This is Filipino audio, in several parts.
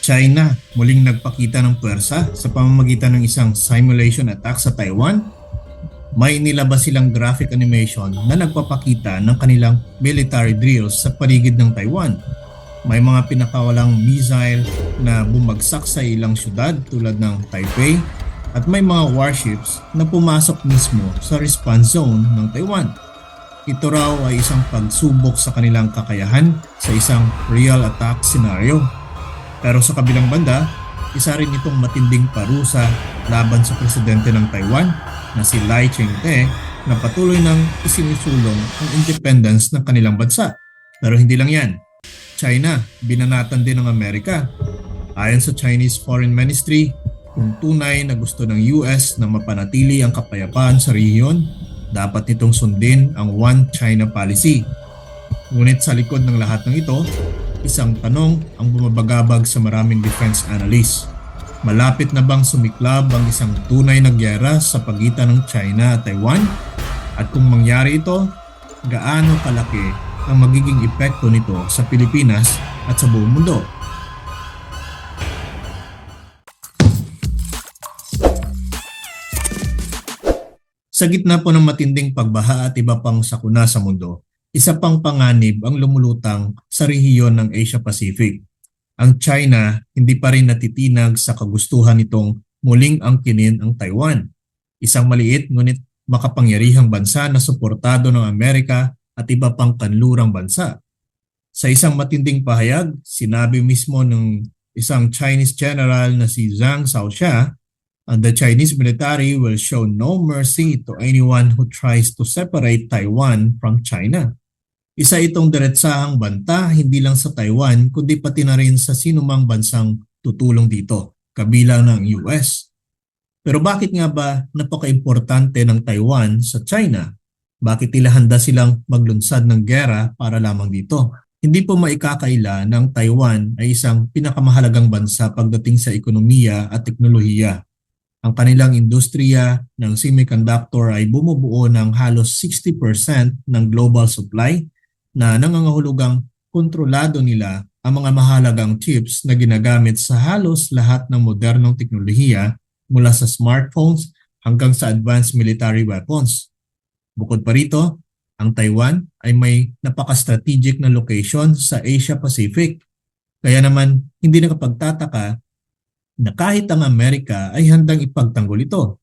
China muling nagpakita ng puwersa sa pamamagitan ng isang simulation attack sa Taiwan. May nilabas silang graphic animation na nagpapakita ng kanilang military drills sa paligid ng Taiwan. May mga pinakawalang missile na bumagsak sa ilang syudad tulad ng Taipei at may mga warships na pumasok mismo sa response zone ng Taiwan. Ito raw ay isang pagsubok sa kanilang kakayahan sa isang real attack scenario. Pero sa kabilang banda, isa rin itong matinding parusa laban sa presidente ng Taiwan na si Lai Ching-te na patuloy nang isinusulong ang independence ng kanilang bansa. Pero hindi lang yan. China, binanatan din ng Amerika. Ayon sa Chinese Foreign Ministry, kung tunay na gusto ng US na mapanatili ang kapayapaan sa rehiyon, dapat nitong sundin ang One China Policy. Ngunit sa likod ng lahat ng ito, isang tanong ang bumabagabag sa maraming defense analysts. Malapit na bang sumiklab ang isang tunay na gyera sa pagitan ng China at Taiwan? At kung mangyari ito, gaano kalaki ang magiging epekto nito sa Pilipinas at sa buong mundo? Sa gitna po ng matinding pagbaha at iba pang sakuna sa mundo, isa pang panganib ang lumulutang sa rehiyon ng Asia Pacific. Ang China hindi pa rin natitinag sa kagustuhan nitong muling angkinin ang Taiwan. Isang maliit ngunit makapangyarihang bansa na suportado ng Amerika at iba pang kanlurang bansa. Sa isang matinding pahayag, sinabi mismo ng isang Chinese general na si Zhang Xiaoxia the Chinese military will show no mercy to anyone who tries to separate Taiwan from China. Isa itong diretsahang banta hindi lang sa Taiwan kundi pati na rin sa sinumang bansang tutulong dito, kabilang ng US. Pero bakit nga ba napaka-importante ng Taiwan sa China? Bakit tila handa silang maglunsad ng gera para lamang dito? Hindi po maikakaila ng Taiwan ay isang pinakamahalagang bansa pagdating sa ekonomiya at teknolohiya ang kanilang industriya ng semiconductor ay bumubuo ng halos 60% ng global supply na nangangahulugang kontrolado nila ang mga mahalagang chips na ginagamit sa halos lahat ng modernong teknolohiya mula sa smartphones hanggang sa advanced military weapons. Bukod pa rito, ang Taiwan ay may napaka-strategic na location sa Asia Pacific. Kaya naman hindi nakapagtataka na kahit ang Amerika ay handang ipagtanggol ito.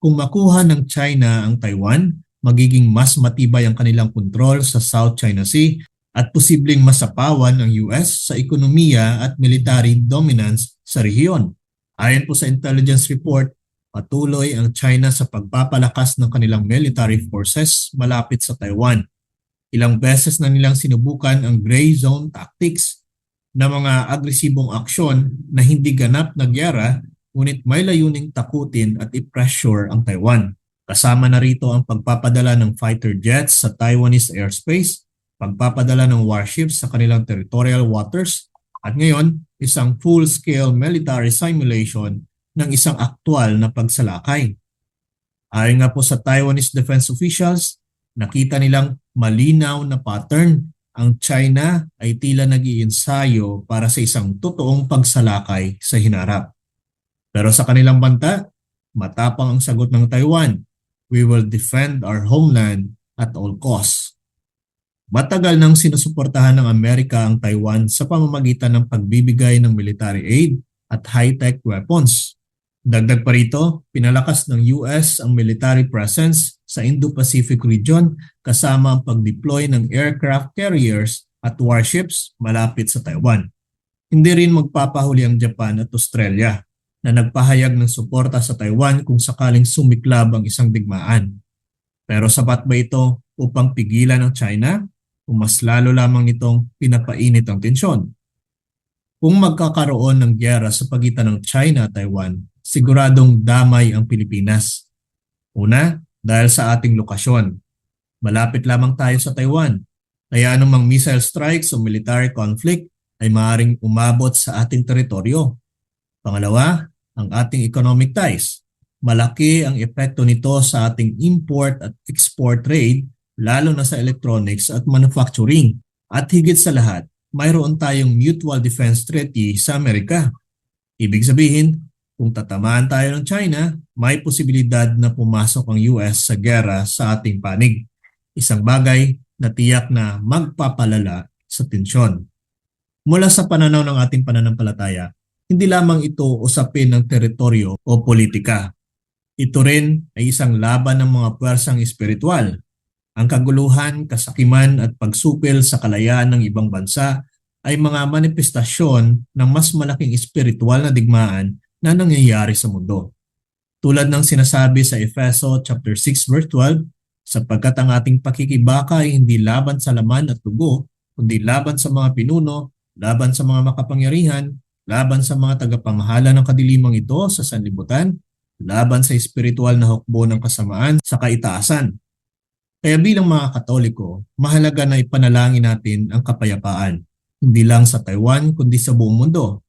Kung makuha ng China ang Taiwan, magiging mas matibay ang kanilang kontrol sa South China Sea at posibleng masapawan ang US sa ekonomiya at military dominance sa rehiyon. Ayon po sa intelligence report, patuloy ang China sa pagpapalakas ng kanilang military forces malapit sa Taiwan. Ilang beses na nilang sinubukan ang gray zone tactics na mga agresibong aksyon na hindi ganap na gyera ngunit may layuning takutin at i-pressure ang Taiwan. Kasama na rito ang pagpapadala ng fighter jets sa Taiwanese airspace, pagpapadala ng warships sa kanilang territorial waters, at ngayon isang full-scale military simulation ng isang aktwal na pagsalakay. Ayon nga po sa Taiwanese defense officials, nakita nilang malinaw na pattern ang China ay tila nag-iinsayo para sa isang totoong pagsalakay sa hinarap. Pero sa kanilang banta, matapang ang sagot ng Taiwan, we will defend our homeland at all costs. Matagal nang sinusuportahan ng Amerika ang Taiwan sa pamamagitan ng pagbibigay ng military aid at high-tech weapons. Dagdag pa rito, pinalakas ng US ang military presence sa Indo-Pacific region kasama ang pag-deploy ng aircraft carriers at warships malapit sa Taiwan. Hindi rin magpapahuli ang Japan at Australia na nagpahayag ng suporta sa Taiwan kung sakaling sumiklab ang isang digmaan. Pero sapat ba ito upang pigilan ng China o mas lalo lamang nitong pinapainit ang tensyon? Kung magkakaroon ng gyera sa pagitan ng China at Taiwan, siguradong damay ang Pilipinas. Una, dahil sa ating lokasyon. Malapit lamang tayo sa Taiwan, kaya anumang missile strikes o military conflict ay maaaring umabot sa ating teritoryo. Pangalawa, ang ating economic ties. Malaki ang epekto nito sa ating import at export trade lalo na sa electronics at manufacturing. At higit sa lahat, mayroon tayong mutual defense treaty sa Amerika. Ibig sabihin, kung tatamaan tayo ng China, may posibilidad na pumasok ang US sa gera sa ating panig. Isang bagay na tiyak na magpapalala sa tensyon. Mula sa pananaw ng ating pananampalataya, hindi lamang ito usapin ng teritoryo o politika. Ito rin ay isang laban ng mga puwersang espiritual. Ang kaguluhan, kasakiman at pagsupil sa kalayaan ng ibang bansa ay mga manifestasyon ng mas malaking espiritual na digmaan na nangyayari sa mundo. Tulad ng sinasabi sa Efeso chapter 6 verse 12, sapagkat ang ating pakikibaka ay hindi laban sa laman at dugo, kundi laban sa mga pinuno, laban sa mga makapangyarihan, laban sa mga tagapamahala ng kadilimang ito sa sanlibutan, laban sa espiritual na hukbo ng kasamaan sa kaitaasan. Kaya bilang mga Katoliko, mahalaga na ipanalangin natin ang kapayapaan, hindi lang sa Taiwan kundi sa buong mundo.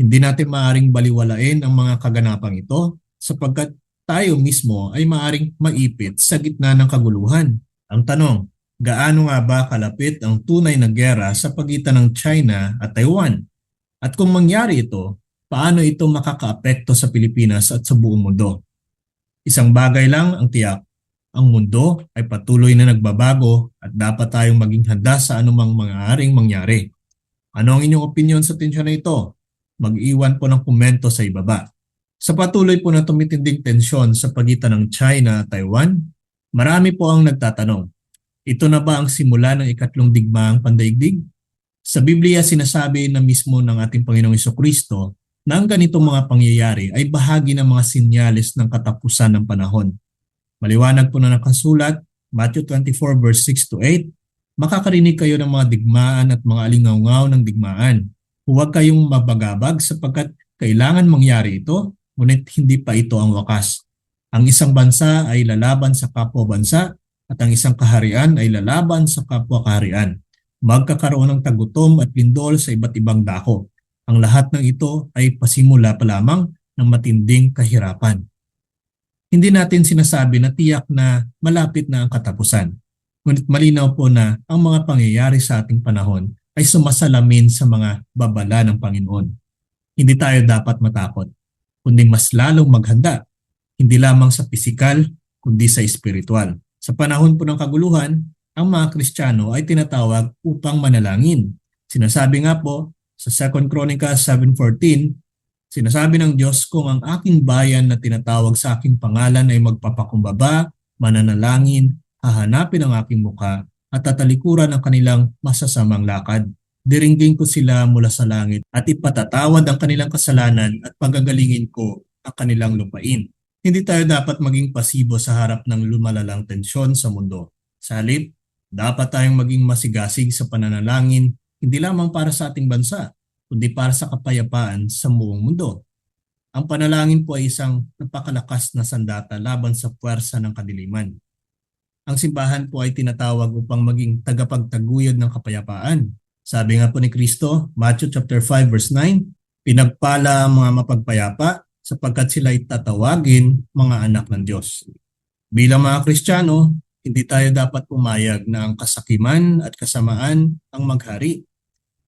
Hindi natin maaring baliwalain ang mga kaganapang ito sapagkat tayo mismo ay maaring maipit sa gitna ng kaguluhan. Ang tanong, gaano nga ba kalapit ang tunay na gera sa pagitan ng China at Taiwan? At kung mangyari ito, paano ito makakaapekto sa Pilipinas at sa buong mundo? Isang bagay lang ang tiyak, ang mundo ay patuloy na nagbabago at dapat tayong maging handa sa anumang mangyaring mangyari. Ano ang inyong opinion sa tensyon na ito? Mag-iwan po ng komento sa ibaba. Sa patuloy po na tumitinding tensyon sa pagitan ng China at Taiwan, marami po ang nagtatanong, ito na ba ang simula ng ikatlong digmaang pandaigdig? Sa Biblia sinasabi na mismo ng ating Panginoong Kristo na ang ganitong mga pangyayari ay bahagi ng mga sinyales ng katapusan ng panahon. Maliwanag po na nakasulat, Matthew 24 verse 6 to 8, makakarinig kayo ng mga digmaan at mga alingaungaw ng digmaan. Huwag kayong mabagabag sapagkat kailangan mangyari ito, ngunit hindi pa ito ang wakas. Ang isang bansa ay lalaban sa kapwa bansa at ang isang kaharian ay lalaban sa kapwa kaharian. Magkakaroon ng tagutom at lindol sa iba't ibang dako. Ang lahat ng ito ay pasimula pa lamang ng matinding kahirapan. Hindi natin sinasabi na tiyak na malapit na ang katapusan. Ngunit malinaw po na ang mga pangyayari sa ating panahon ay sumasalamin sa mga babala ng Panginoon. Hindi tayo dapat matakot, kundi mas lalong maghanda, hindi lamang sa pisikal, kundi sa espiritual. Sa panahon po ng kaguluhan, ang mga Kristiyano ay tinatawag upang manalangin. Sinasabi nga po sa 2 Chronicles 7.14, sinasabi ng Diyos kung ang aking bayan na tinatawag sa aking pangalan ay magpapakumbaba, mananalangin, hahanapin ang aking mukha at tatalikuran ang kanilang masasamang lakad. Diringgin ko sila mula sa langit at ipatatawad ang kanilang kasalanan at pagagalingin ko ang kanilang lupain. Hindi tayo dapat maging pasibo sa harap ng lumalalang tensyon sa mundo. Sa dapat tayong maging masigasig sa pananalangin hindi lamang para sa ating bansa, kundi para sa kapayapaan sa buong mundo. Ang panalangin po ay isang napakalakas na sandata laban sa puwersa ng kadiliman. Ang simbahan po ay tinatawag upang maging tagapagtaguyod ng kapayapaan. Sabi nga po ni Kristo, Matthew chapter 5 verse 9, pinagpala ang mga mapagpayapa sapagkat sila ay tatawagin mga anak ng Diyos. Bilang mga Kristiyano, hindi tayo dapat pumayag na ang kasakiman at kasamaan ang maghari.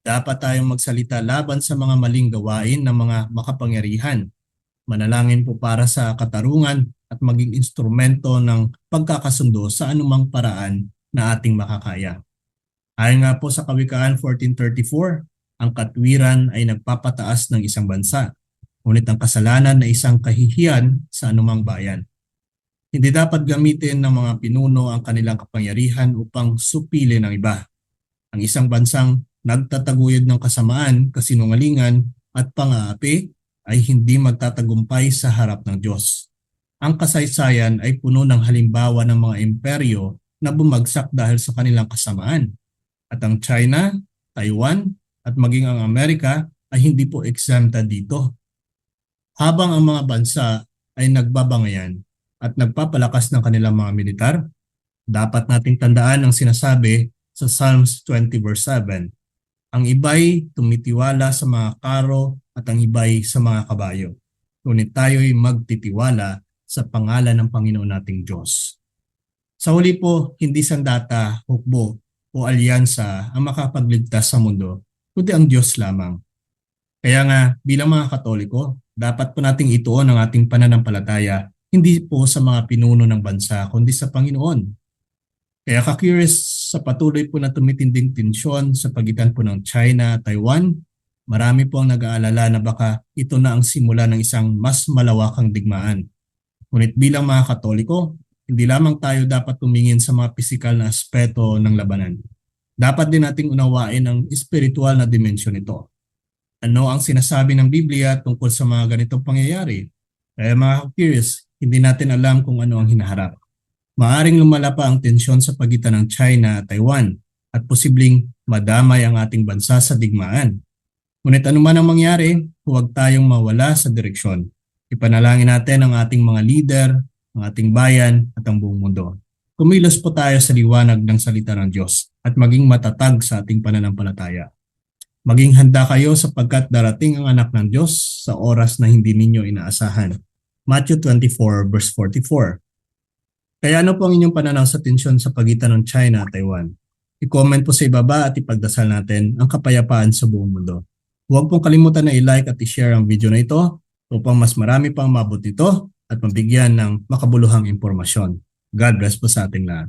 Dapat tayong magsalita laban sa mga maling gawain ng mga makapangyarihan. Manalangin po para sa katarungan at maging instrumento ng pagkakasundo sa anumang paraan na ating makakaya. Ayon nga po sa Kawikaan 1434, ang katwiran ay nagpapataas ng isang bansa, ngunit ang kasalanan na isang kahihiyan sa anumang bayan. Hindi dapat gamitin ng mga pinuno ang kanilang kapangyarihan upang supili ng iba. Ang isang bansang nagtataguyod ng kasamaan, kasinungalingan at pang-aapi ay hindi magtatagumpay sa harap ng Diyos. Ang kasaysayan ay puno ng halimbawa ng mga imperyo na bumagsak dahil sa kanilang kasamaan. At ang China, Taiwan at maging ang Amerika ay hindi po exempted dito. Habang ang mga bansa ay nagbabangayan, at nagpapalakas ng kanilang mga militar, dapat nating tandaan ang sinasabi sa Psalms 20 verse 7. Ang iba'y tumitiwala sa mga karo at ang iba'y sa mga kabayo. Ngunit tayo'y magtitiwala sa pangalan ng Panginoon nating Diyos. Sa huli po, hindi sandata, hukbo o alyansa ang makapagligtas sa mundo, kundi ang Diyos lamang. Kaya nga, bilang mga Katoliko, dapat po nating ituon ang ating pananampalataya hindi po sa mga pinuno ng bansa, kundi sa Panginoon. Kaya ka-curious sa patuloy po na tumitinding tensyon sa pagitan po ng China at Taiwan, marami po ang nag-aalala na baka ito na ang simula ng isang mas malawakang digmaan. Ngunit bilang mga Katoliko, hindi lamang tayo dapat tumingin sa mga pisikal na aspeto ng labanan. Dapat din nating unawain ang espiritual na dimensyon nito. Ano ang sinasabi ng Biblia tungkol sa mga ganitong pangyayari? Kaya mga curious, hindi natin alam kung ano ang hinaharap. Maaring lumala pa ang tensyon sa pagitan ng China at Taiwan at posibleng madamay ang ating bansa sa digmaan. Ngunit anuman ang mangyari, huwag tayong mawala sa direksyon. Ipanalangin natin ang ating mga leader, ang ating bayan at ang buong mundo. Kumilos po tayo sa liwanag ng salita ng Diyos at maging matatag sa ating pananampalataya. Maging handa kayo sapagkat darating ang anak ng Diyos sa oras na hindi ninyo inaasahan. Matthew 24 verse 44. Kaya ano po ang inyong pananaw sa tensyon sa pagitan ng China at Taiwan? I-comment po sa ibaba at ipagdasal natin ang kapayapaan sa buong mundo. Huwag pong kalimutan na i-like at i-share ang video na ito upang mas marami pang mabot ito at mabigyan ng makabuluhang impormasyon. God bless po sa ating lahat.